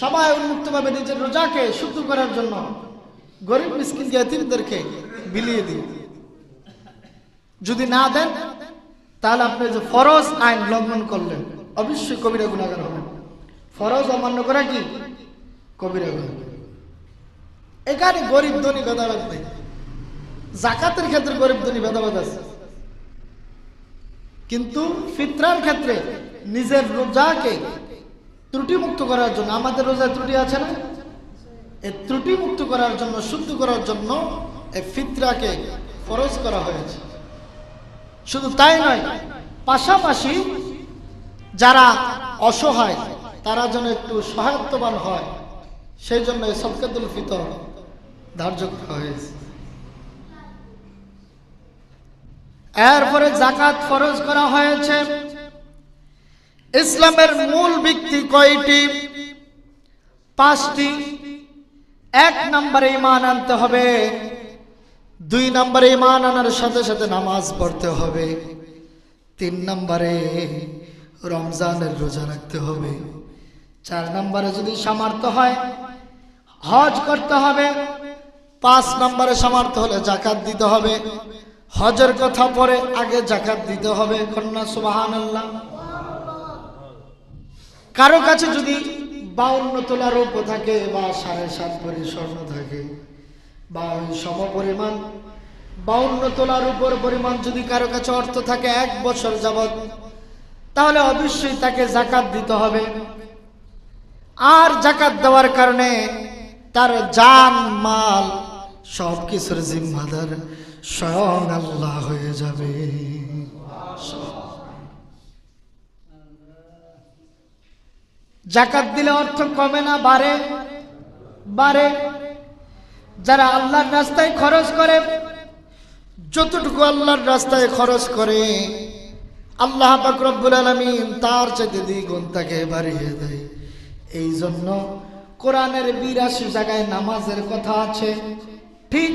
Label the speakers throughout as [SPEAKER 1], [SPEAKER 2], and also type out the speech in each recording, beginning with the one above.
[SPEAKER 1] সবাই উন্মুক্তভাবে নিজের রোজাকে শুদ্ধ করার জন্য গরিব মিসকিন জাতিরদেরকে বিলিয়ে দিন। যদি না দেন, তাহলে আপনি যে ফরজ আইন লঙ্ঘন করলেন, অবশ্যই কবিরা গুণাগার হবেন। ফরজ অমান্য করা কি? কবিরা গুণা এখানে গরিব ধনী ভেদাভেদ নেই। জাকাতের ক্ষেত্রে গরিব ধনী ভেদাভেদ আছে। কিন্তু ফিতরার ক্ষেত্রে নিজের রোজাকে ত্রুটিমুক্ত করার জন্য, আমাদের রোজায় ত্রুটি আছে না? এই ত্রুটিমুক্ত করার জন্য, শুদ্ধ করার জন্য এই ফিতরাকে ফরজ করা হয়েছে। শুধু তাই নয়, পাশাপাশি যারা অসহায়, তারা যেন একটু সহায়ত্ববান হয়, সেই জন্য এই সবকাতুল ফিতর ধার্য করা হয়েছে। এরপরে জাকাত ফরজ করা হয়েছে। ইসলামের মূল ভিত্তি কয়টি? পাঁচটি। এক নম্বরে ইমান আনতে হবে। দুই নম্বরে ইমান আনার সাথে সাথে নামাজ পড়তে হবে। তিন নম্বরে রমজানের রোজা রাখতে হবে। চার নম্বরে যদি সামর্থ্য হয়, হজ করতে হবে। পাঁচ নম্বরে সামর্থ্য হলে জাকাত দিতে হবে। হজের কথা পরে আগে জাকাত দিতে হবে। কন্যা সুবাহান আল্লাহ কারও কাছে যদি বাউন্ন তোলার রূপ থাকে বা সাড়ে সাত ভরি স্বর্ণ থাকে বা ওই সম পরিমাণ, বাউন্ন তোলার উপর পরিমাণ যদি কারও কাছে অর্থ থাকে এক বছর যাবৎ, তাহলে অবশ্যই তাকে জাকাত দিতে হবে। আর জাকাত দেওয়ার কারণে তার জান, মাল সব কিছুর জিম্মাদার স্বয়ং আল্লাহ হয়ে যাবে। জাকাত দিলে অর্থ কমে না, বাড়ে বাড়ে। যারা আল্লাহর রাস্তায় খরচ করে, যতটুকু আল্লাহর রাস্তায় খরচ করে, আল্লাহ পাক রব্বুল আলামিন তার চাইতে দ্বিগুণ তাকে বাড়িয়ে দেয়। এই জন্য কোরআনের বিরাশি জায়গায় নামাজের কথা আছে। ঠিক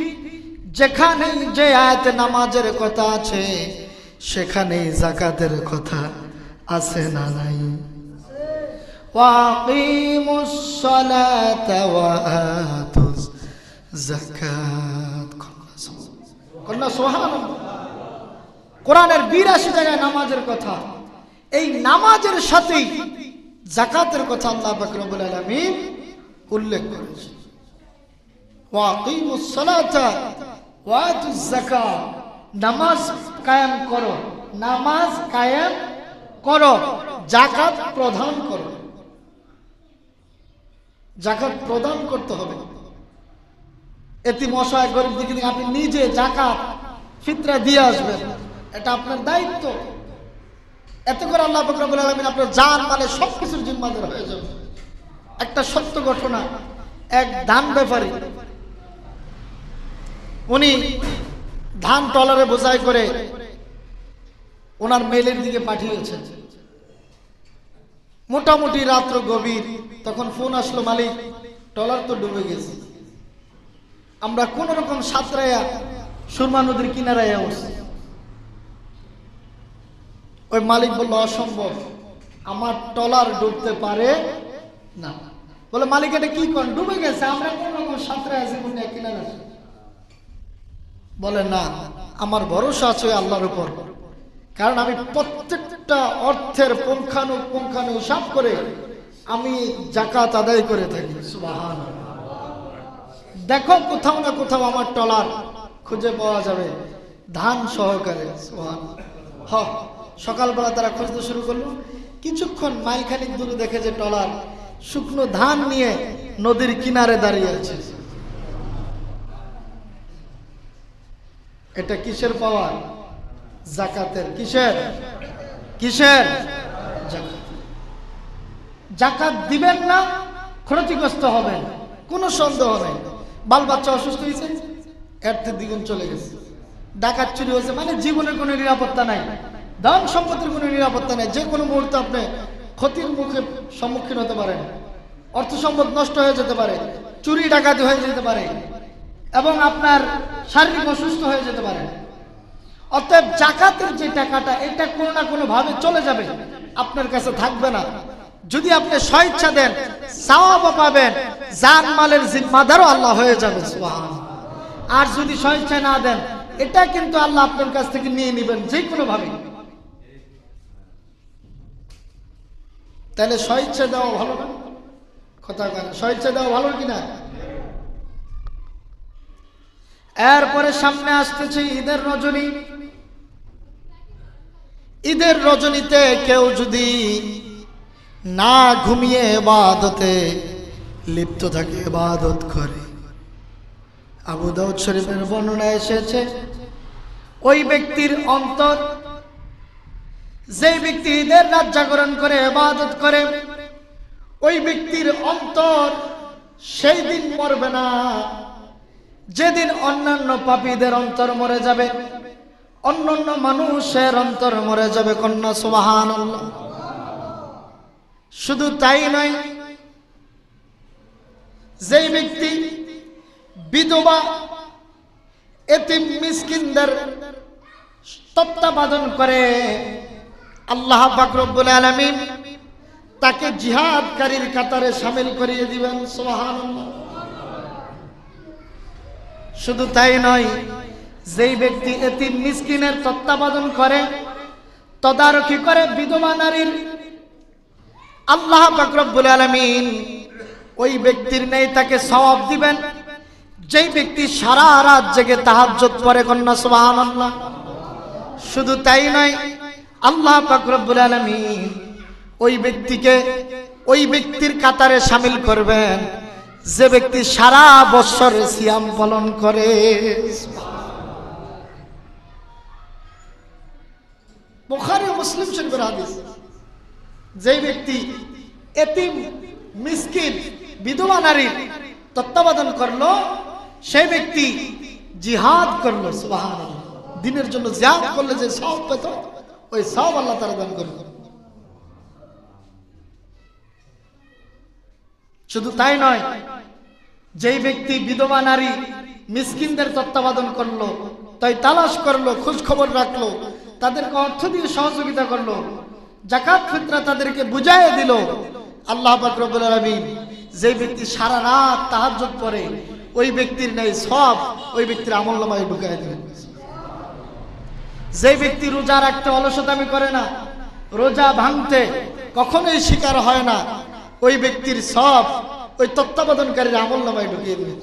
[SPEAKER 1] যেখানে যে আয়াতে নামাজের কথা আছে, সেখানেই জাকাতের কথা আছে না নাই? وأقيموا الصلاة وآتوا الزكاة কন্যা সোহান কোরআনের বিরাশি জায়গায় নামাজের কথা এই নামাজের সাথেই জাকাতের কথা আল্লাহ বাকরবুল আলমিন উল্লেখ করেছে ওয়াকিমুস সালাতা ওয়াতুজ যাকাত নামাজ কায়েম করো নামাজ কায়েম করো জাকাত প্রদান করো জাকাত প্রদান করতে হবে। এটি মশায়, গরিব দিকে আপনি নিজে জাকাত, ফিতরা দিয়ে আসবেন। এটা আপনার দায়িত্ব। এতে করে আল্লাহ ফকরাবুল আলমিন আপনার জান মানে সব কিছুর জিম্মাদার হয়ে যাবে। একটা সত্য ঘটনা, এক ধান ব্যাপারী, উনি ধান টলারে বোঝাই করে ওনার মেলের দিকে পাঠিয়েছেন। মোটামুটি রাত্র গভীর, তখন ফোন আসলো, মালিক টলার তো ডুবে গেছে। আমরা কোন রকম সাঁতরাইয়া সুরমা নদীর কিনারায় উঠছি ওই মালিক বলল, অসম্ভব, আমার টলার ডুবতে পারে না। বলে, মালিক, এটা কি করেন? ডুবে গেছে, আমরা কোন রকম সাঁতরাই আছি কোন কিনারা? বলে, না, আমার ভরসা আছে আল্লাহর উপর। কারণ আমি প্রত্যেকটা অর্থের পুঙ্খানু পুঙ্খানু হিসাব করে আমি জাকাত আদায় করে থাকি। দেখো কোথাও না কোথাও আমার টলার খুঁজে পাওয়া যাবে, ধান সহকারে সকালবেলা তারা খুঁজতে শুরু করল। কিছুক্ষণ মাইলখানিক দূরে দেখে যে টলার শুকনো ধান নিয়ে নদীর কিনারে দাঁড়িয়ে আছে। এটা কিসের পাওয়ার? জাকাতের কিসের? কিসের? জাকাত দিবেন না, ক্ষতিগ্রস্ত হবেন, কোনো সন্দেহ নেই। বাল বাচ্চা অসুস্থ হয়েছে, এর দ্বিগুণ চলে গেছে। ডাকাত চুরি হয়েছে মানে জীবনের কোনো নিরাপত্তা নাই। ধন সম্পত্তির কোনো নিরাপত্তা নেই, যে কোনো মুহূর্তে আপনি ক্ষতির মুখে সম্মুখীন হতে পারেন। অর্থ সম্পদ নষ্ট হয়ে যেতে পারে, চুরি ডাকাতি হয়ে যেতে পারে, এবং আপনার শারীরিক অসুস্থ হয়ে যেতে পারে। অতএব জাকাতের যে টাকাটা, এটা কোনো না কোনো ভাবে চলে যাবে। আপনার কাছে থাকবে না। যদি আপনি স্বেচ্ছা দেন, সওয়াবও পাবেন জান মালের জিম্মাদারও আল্লাহ হয়ে যাবে আর যদি স্বেচ্ছা না দেন, এটা কিন্তু আল্লাহ আপনার কাছ থেকে নিয়ে নেবেন, যে কোনো ভাবে তাহলে স্বেচ্ছা দেওয়া ভালো না? কথা কেন স্বেচ্ছা দেওয়া ভালো কিনা? এরপরে সামনে আসতেছে ঈদের রজনী। ঈদের রজনীতে কেউ যদি না ঘুমিয়ে বাদতে লিপ্ত থাকে বাদত করে। আবু দাউদ শরীফের বর্ণনা এসেছে, ওই ব্যক্তির অন্তর যে ব্যক্তি ঈদের রাত জাগরণ করে ইবাদত করে, ওই ব্যক্তির অন্তর সেই দিন মরবে না। যেদিন অন্যান্য পাপীদের অন্তর মরে যাবে অন্যান্য মানুষের অন্তর মরে যাবে কন্যা সুবাহান শুধু তাই নয়, যেই ব্যক্তি বিধবা, এতিম, মিসকিনদের তত্ত্বাবধান করে, আল্লাহ বাকরবুল আলমিন তাকে জিহাদকারীর কাতারে সামিল করিয়ে দিবেন সোহান শুধু তাই নয় যেই ব্যক্তি এতিম, মিসকিনের তত্ত্বাবধান করে, তদারকি করে বিধবা নারীর, আল্লাহ বাকরবুল আলমিন ওই ব্যক্তির নেই, তাকে সওয়াব দিবেন। যেই ব্যক্তি সারা রাত জেগে তাহাজ্জত পরে কন্যা সুবহান আল্লাহ শুধু তাই নয়, আল্লাহ পাকরবুল আলমিন ওই ব্যক্তিকে ওই ব্যক্তির কাতারে সামিল করবেন। যে ব্যক্তি সারা বৎসর সিয়াম পালন করে বুখারী মুসলিম শরীফের হাদিস। যেই ব্যক্তি এতিম, মিসকিন, বিধবা নারীর তত্ত্বাবধান করল, সেই ব্যক্তি জিহাদ করল, সুবহানাল্লাহ। দিনের জন্য জিহাদ করলে যে সব পেত, ওই সব আল্লাহ তারা দান করল। শুধু তাই নয়, যেই ব্যক্তি বিধবা নারী, মিসকিনদের তত্ত্বাবধান করল, তাই তালাশ করল খোঁজ খবর রাখল তাদেরকে অর্থ দিয়ে সহযোগিতা করল জাকাত ফিতরা তাদেরকে বুঝাই দিল। আল্লাহ বাকরবুল আলমিন যে ব্যক্তি সারা রাত তাহাজ্জুদ পরে ওই ব্যক্তির নেই সব ওই ব্যক্তির আমল ঢুকাই দেবেন যে ব্যক্তি রোজা রাখতে অলসতামি করে না, রোজা ভাঙতে কখনোই শিকার হয় না, ওই ব্যক্তির সব ওই তত্ত্বাবধানকারীর আমল নামায় ঢুকিয়ে দেবেন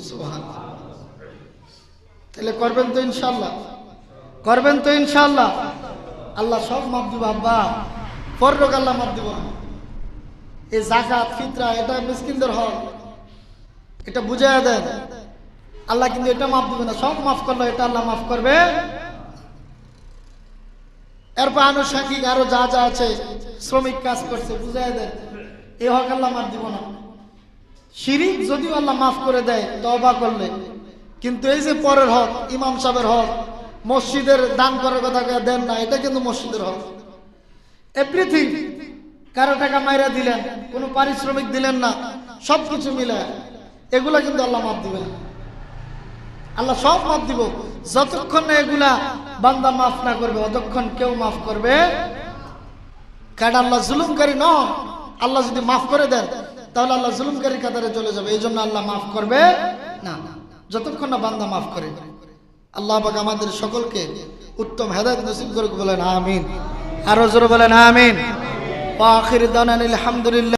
[SPEAKER 1] তাহলে করবেন তো ইনশাল্লাহ করবেন তো ইনশাল্লাহ আল্লাহ সব মাপ দিব, আব্বা। পরলোক আল্লাহ মাপ দিব এই জাকাত ফিতরা, এটা মিসকিনদের হক। এটা বুঝাইয়া দেন। আল্লাহ কিন্তু এটা মাফ দিবে না। সব মাফ করল, এটা আল্লাহ মাফ করবে। এরপর আনুষঙ্গিক আরও যা যা আছে, শ্রমিক কাজ করছে বুঝাই দেন। এ হক আল্লাহ মাফ দিব না। শিরিক যদিও আল্লাহ মাফ করে দেয় তবা করলে। কিন্তু এই যে পরের হক, ইমাম সাহেবের হক মসজিদের দান করার কথা দেন না, এটা কিন্তু মসজিদের হক। এভরিথিং কারও টাকা মাইরা দিলেন, কোনো পারিশ্রমিক দিলেন না সব কিছু মিলে এগুলা কিন্তু আল্লাহ মাফ দিবেন। আল্লাহ সব মাফ দিব। যতক্ষণ না এগুলা বান্দা মাফ না করবে, অতক্ষণ কেউ মাফ করবে কারণ আল্লাহ জুলুমকারী নন। আল্লাহ যদি মাফ করে দেন, তাহলে আল্লাহ জুলুমকারীর কাতারে চলে যাবে। এই জন্য আল্লাহ মাফ করবে না। যতক্ষণ না বান্দা মাফ করে। আল্লাহ পাক আমাদের সকলকে উত্তম হেদায়ত নসিব করুক বলেন আমিন। আরও জোরে বলেন আমিন। আখির দানান আলহামদুলিল্লাহ